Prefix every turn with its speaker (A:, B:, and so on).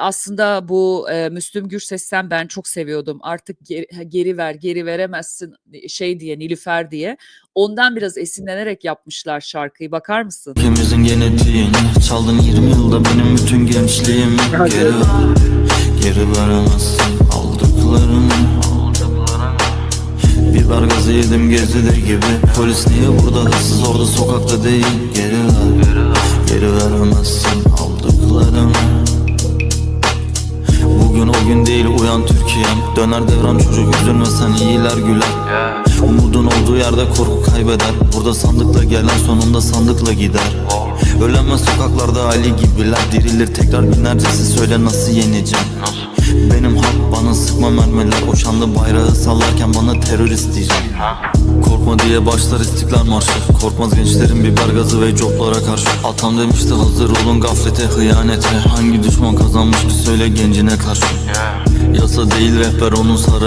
A: Aslında bu e, Müslüm Gürses'ten ben çok seviyordum. Artık geri, geri ver, geri veremezsin şey diye Nilüfer diye. Ondan biraz esinlenerek yapmışlar şarkıyı. Bakar mısın?
B: Hepimizin genetiğini Çaldın 20 yılda benim bütün gençliğimi Geri ver, geri veremezsin aldıklarımı Biber gazı yedim gezide gibi Polis niye burada hırsız orada sokakta değil Geri ver, geri Bugün değil uyan Türkiye'm. Döner devran çocuk üzülme sen iyiler güler. Umudun olduğu yerde korku kaybeder. Burada sandıkla gelen sonunda sandıkla gider Ölemez sokaklarda Ali gibiler Dirilir. Tekrar binlercesi söyle nasıl yeneceğim? Benim halk bana sıkma mermiler. O bayrağı sallarken bana terörist diyeceğim. Korkma diye başlar istiklal marşı. Korkmaz gençlerin biber gazı ve coplara karşı. Atam demişti hazır olun gaflete hıyanete. Hangi düşman kazanmış bir söyle gencine karşı. Yasa değil rehber onun sarı